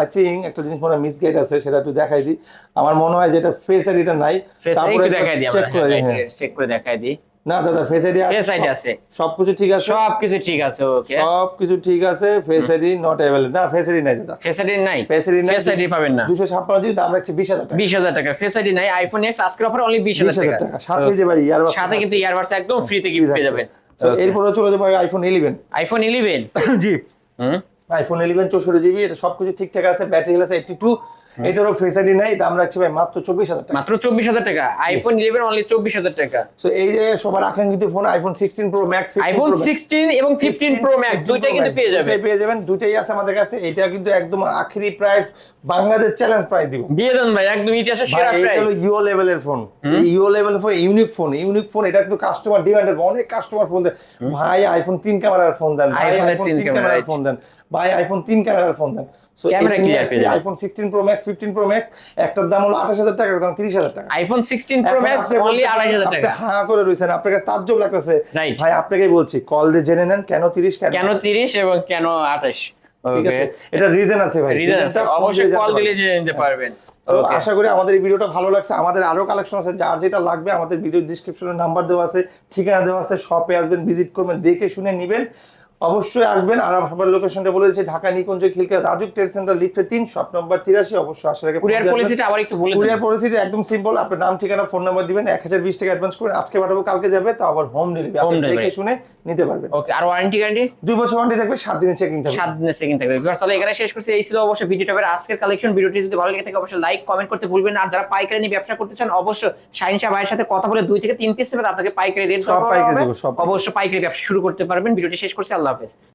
S1: আই থিঙ্ক একটা জিনিস মনে হয় মিসগেট আছে সেটা একটু দেখাই দিই। আমার মনে হয় যেটা ফেস এটা নাই। তারপরে চেক হ্যাঁ
S2: চেক করে দেখাই দিই।
S1: না দাদা ফেস আইডি
S2: ফেস আইডি আছে।
S1: সবকিছু ঠিক আছে?
S2: সব কিছু ঠিক আছে ওকে।
S1: সবকিছু ঠিক আছে ফেস আইডি নট অ্যাভেলেবল না ফেস আইডি নাই দাদা।
S2: ফেস আইডি নাই?
S1: ফেস আইডি নাই
S2: ফেস আইডি পাবেন না।
S1: দুশো ছাপ্পান্ন জিবি দাম রাখছি বিশ হাজার টাকা।
S2: বিশ হাজার টাকা। ফেস আইডি নাই আইফোন এক্স আজকের অফার অনলি বিশ
S1: বিশ
S2: হাজার
S1: হাজার
S2: টাকা।
S1: টাকা। সাথে যে ভাই ইয়ার
S2: সাথে কিন্তু ইয়ারবাডস একদম ফ্রিতে গিফট পেয়ে যাবেন।
S1: এরপরে চলে যাব আইফোন ইলেভেন
S2: আইফোন ইলেভেন
S1: জি।
S2: হুম?
S1: আইফোন ইলেভেন চৌষট্টি জিবি এটা সবকিছু ঠিকঠাক আছে। ব্যাটারি হেলথ এইটটি টু এটারও নাই দাম রাখছি ভাই মাত্র চব্বিশ হাজার টাকা।
S2: মাত্র চব্বিশ হাজার টাকা। আইফোন ইলেভেন অনলি চব্বিশ হাজার টাকা।
S1: সো এই যে সবার আকাঙ্ক্ষিত phone iPhone sixteen pro max
S2: iPhone sixteen এবং ফিফটিন প্রো ম্যাক্স দুইটাই কিন্তু পেয়ে যাবে।
S1: দুইটাই পেয়ে যাবেন দুইটাই আছে আমাদের কাছে। এটা কিন্তু একদম আখেরি প্রাইস বাংলাদেশ চ্যালেঞ্জ প্রাইস দিব।
S2: দিয়ে দেন ভাই একদম ইতিহাসের সেরা
S1: এটা
S2: প্রাইস
S1: হলো ইও লেভেলের ফোন এই ইও level phone unique phone unique phone এটা কিন্তু কাস্টমার ডিমান্ডেড অনেক কাস্টমার ফোন দেন ভাই আইফোন তিন ক্যামেরার ফোন দেন। ভাই আইফোন
S2: তিন
S1: তিন
S2: ক্যামেরা,
S1: ক্যামেরার ফোন দেন। ভাই আইফোন তিন ক্যামেরার ফোন দেন।
S2: Camera clear পেয়ে যাবেন।
S1: IPhone sixteen pro max fifteen pro max একটার দাম হলো আঠাশ হাজার টাকা একটার দাম তিরিশ হাজার টাকা।
S2: আইফোন সিক্সটিন প্রো ম্যাক্স
S1: আপনি
S2: অনলি
S1: বলতে
S2: আড়াই হাজার
S1: পারেন,
S2: টাকা।
S1: আপনি হাঁ করে রয়েছেন আপনার কাছে তাজ্জব লাগতেছে। ভাই আপনাকেই বলছি কল দিয়ে জেনে নেন কেন তিরিশ
S2: কেন তিরিশ এবং কেন আঠাশ।
S1: ঠিক আছে এটা রিজন আছে ভাই
S2: অবশ্যই কল দিলে জেনে নিতে পারবেন।
S1: আশা করি আমাদের এই ভিডিওটা ভালো লাগছে আমাদের আরও কালেকশন আছে যার যেটা লাগবে আমাদের ভিডিও ডিসক্রিপশনে নাম্বার দেওয়া আছে ঠিকানা দেওয়া আছে শপে আসবেন ভিজিট করবেন দেখে শুনে নেবেন। অবশ্যই আসবেন। আর সবার লোকেশনটা বলে দিচ্ছি ঢাকা নিকুঞ্জ খিলকা রাজুক ট্রেড সেন্টার লিফটে তিন শপ নম্বর তিরাশি অবশ্যই আসার আগে
S2: কুরিয়ার পলিসিটা আবার একটু বলে
S1: কুরিয়ার পলিসিটা একদম সিম্পল আপনার নাম ঠিকানা ফোন নাম্বার দিবেন এক হাজার বিশ টাকা অ্যাডভান্স করবেন আজকে পাঠাবো কালকে যাবে তো আবার হোম ডেলিভারি আপনি দেখে শুনে নিতে পারবেন।
S2: ওকে আর ওয়ারেন্টি গ্যারান্টি
S1: দুই বছর ওয়ারেন্টি থাকবে সাত দিনের চেকিং থাকবে।
S2: সাত দিনের সেকেন্ড থাকবে। Viewers, তাহলে এখানে শেষ করছি এই ছিল অবশ্যই ভিডিও টপের আজকের কালেকশন ভিডিওটি যদি ভালো লেগে থাকে অবশ্যই লাইক কমেন্ট করতে ভুলবেন না। আর যারা পাইকারি নিয়ে ব্যবসা করতে চান অবশ্যই শাহিন শাহ ভাইয়ের সাথে কথা বলে দুই থেকে তিন পিস নেবেন। আপনাকে পাইকারি রেট
S1: সব পাইকারি দেবো, সব
S2: অবশ্যই পাইকারি ব্যবসা শুরু করতে পারবেন। ভিডিওটি শেষ করছি আল্লাহ হাফেজ